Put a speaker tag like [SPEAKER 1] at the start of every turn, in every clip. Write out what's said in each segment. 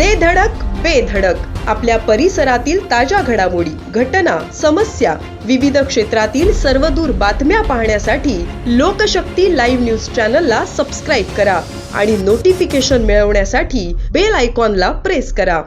[SPEAKER 1] दे धडक बेधडक आपल्या परिसरातील ताज्या घडामोडी घटना समस्या विविध क्षेत्रातील सर्वदूर बातम्या पाहण्यासाठी लोकशक्ती लाईव्ह न्यूज चॅनलला सबस्क्राईब करा आणि नोटिफिकेशन मिळवण्यासाठी बेल आयकॉनला प्रेस करा.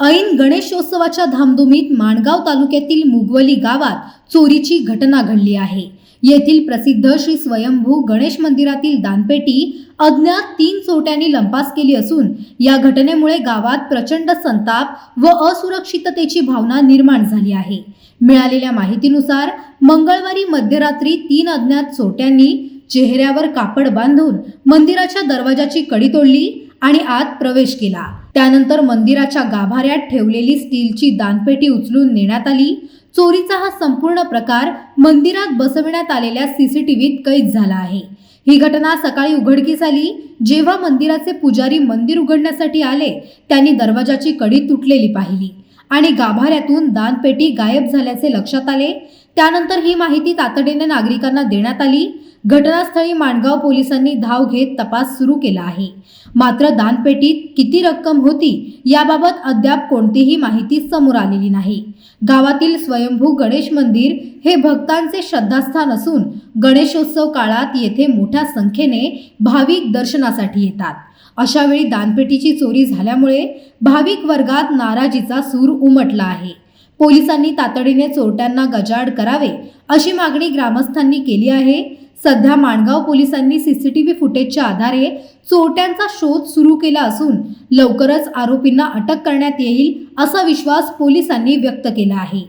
[SPEAKER 2] ऐन गणेशोत्सवाच्या धामधुमीत माणगाव तालुक्यातील मुगवली गावात चोरीची घटना घडली आहे. येथील प्रसिद्ध श्री स्वयंभू गणेश मंदिरातील दानपेटी अज्ञात तीन चोट्यांनी लंपास केली असून या घटनेमुळे गावात प्रचंड संताप व असुरक्षिततेची भावना निर्माण झाली आहे. मिळालेल्या माहितीनुसार मंगळवारी मध्यरात्री तीन अज्ञात चोट्यांनी चेहऱ्यावर कापड बांधून मंदिराच्या दरवाजाची कडी तोडली आणि आत प्रवेश केला. त्यानंतर मंदिराच्या गाभाऱ्यात ठेवलेली स्टीलची दानपेटी उचलून नेण्यात आली. चोरीचा हा संपूर्ण प्रकार मंदिरात बसविण्यात आलेल्या सीसीटीव्हीत कैद झाला आहे. ही घटना सकाळी उघडकीस आली. जेव्हा मंदिराचे पुजारी मंदिर उघडण्यासाठी आले त्यांनी दरवाजाची कडी तुटलेली पाहिली आणि गाभाऱ्यातून दानपेटी गायब झाल्याचे लक्षात आले. त्यानंतर ही माहिती तातडीने नागरिकांना देण्यात आली. घटनास्थळी माणगाव पोलिसांनी धाव घेत तपास सुरू केला आहे. मात्र दानपेटीत किती रक्कम होती याबाबत अद्याप कोणतीही माहिती समोर आलेली नाही. गावातील स्वयंभू गणेश मंदिर हे भक्तांचे श्रद्धास्थान असून गणेशोत्सव काळात येथे मोठ्या संख्येने भाविक दर्शनासाठी येतात. अशावेळी दानपेटीची चोरी झाल्यामुळे भाविक वर्गात नाराजीचा सूर उमटला आहे. पोलिसांनी तातडीने चोरट्यांना गजाड करावे अशी मागणी ग्रामस्थांनी केली आहे. सध्या माणगाव पोलिसांनी सीसीटीव्ही फुटेजच्या आधारे चोरट्यांचा शोध सुरू केला असून लवकरच आरोपींना अटक करण्यात येईल असा विश्वास पोलिसांनी व्यक्त केला आहे.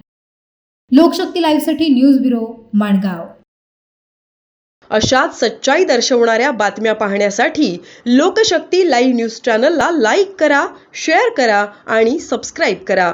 [SPEAKER 2] लोकशक्ती लाईव्हसाठी न्यूज ब्युरो माणगाव.
[SPEAKER 1] अशाच सच्चाई दर्शवणाऱ्या बातम्या पाहण्यासाठी लोकशक्ती लाईव्ह न्यूज चॅनलला लाईक करा शेअर करा आणि सबस्क्राईब करा.